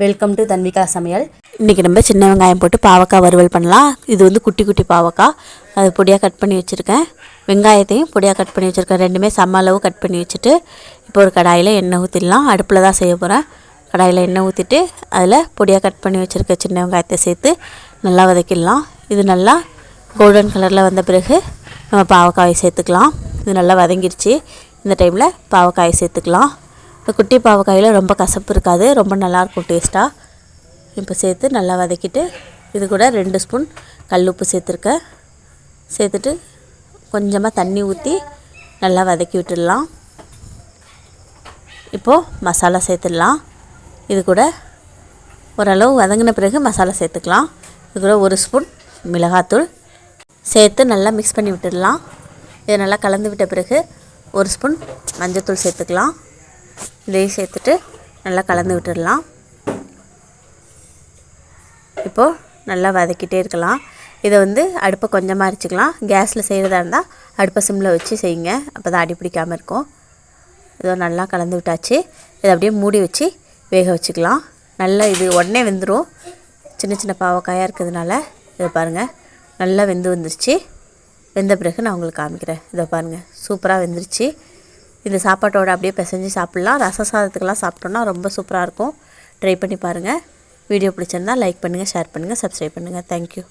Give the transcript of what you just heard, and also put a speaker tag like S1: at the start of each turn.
S1: Welcome to Tanvika சமையல்
S2: இன்றைக்கி நம்ம சின்ன வெங்காயம் போட்டு பாவக்காய் வறுவல் பண்ணலாம். இது வந்து குட்டி குட்டி பாவக்காய். அது பொடியாக கட் பண்ணி வச்சுருக்கேன். வெங்காயத்தையும் பொடியாக கட் பண்ணி வச்சுருக்கேன். ரெண்டுமே சம அளவு கட் பண்ணி வச்சுட்டு இப்போ ஒரு கடாயில் எண்ணெய் ஊற்றிடலாம் அடுப்பில் தான் செய்ய போகிறேன் கடாயில் எண்ணெய் ஊற்றிட்டு அதில் பொடியாக கட் பண்ணி வச்சுருக்க சின்ன வெங்காயத்தை சேர்த்து நல்லா வதக்கிடலாம். இது நல்லா கோல்டன் கலரில் வந்த பிறகு நம்ம பாவக்காயை சேர்த்துக்கலாம். இது நல்லா வதங்கிருச்சு. இந்த டைமில் பாவக்காயை சேர்த்துக்கலாம். இந்த குட்டி பாவக்காயில் ரொம்ப கசப்பு இருக்காது ரொம்ப நல்லாயிருக்கும் டேஸ்ட்டாக இப்போ சேர்த்து நல்லா வதக்கிட்டு இது கூட ரெண்டு ஸ்பூன் கல் உப்பு சேர்த்துருக்கேன் சேர்த்துட்டு கொஞ்சமாக தண்ணி ஊற்றி நல்லா வதக்கி விட்டுடலாம். இப்போது மசாலா சேர்த்துடலாம். இது கூட ஓரளவு வதங்கின பிறகு மசாலா சேர்த்துக்கலாம். இது கூட ஒரு ஸ்பூன் மிளகாத்தூள் சேர்த்து நல்லா மிக்ஸ் பண்ணி விட்டுடலாம். இதை நல்லா கலந்து விட்ட பிறகு ஒரு ஸ்பூன் மஞ்சத்தூள் சேர்த்துக்கலாம். இதையும் சேர்த்துட்டு நல்லா கலந்து விட்டுடலாம். இப்போது நல்லா வதக்கிட்டே இருக்கலாம். இதை வந்து அடுப்பை கொஞ்சமாக அரிச்சிக்கலாம். கேஸில் செய்கிறதா இருந்தால் அடுப்பை சிம்மில் வச்சு செய்யுங்க. அப்போ தான் அடி பிடிக்காமல் இருக்கும். இதோ நல்லா கலந்து விட்டாச்சு. இதை அப்படியே மூடி வச்சு வேக வச்சுக்கலாம். நல்லா இது உடனே வெந்துடும் சின்ன சின்ன பாவக்காயாக இருக்கிறதுனால இதை பாருங்கள் நல்லா வெந்து வந்துருச்சு. வெந்த பிறகு நான் உங்களுக்கு காமிக்கிறேன். இதை பாருங்கள் சூப்பராக வெந்துருச்சு. இந்த சாப்பாட்டோட அப்படியே பிசைஞ்சு சாப்பிட்லாம். ரச சாதத்துக்கெல்லாம் சாப்பிட்டோன்னா ரொம்ப சூப்பராக இருக்கும். ட்ரை பண்ணி பாருங்கள் வீடியோ பிடிச்சிருந்தா லைக் பண்ணுங்கள் ஷேர் பண்ணுங்கள் சப்ஸ்கிரைப் பண்ணுங்கள் தேங்க்யூ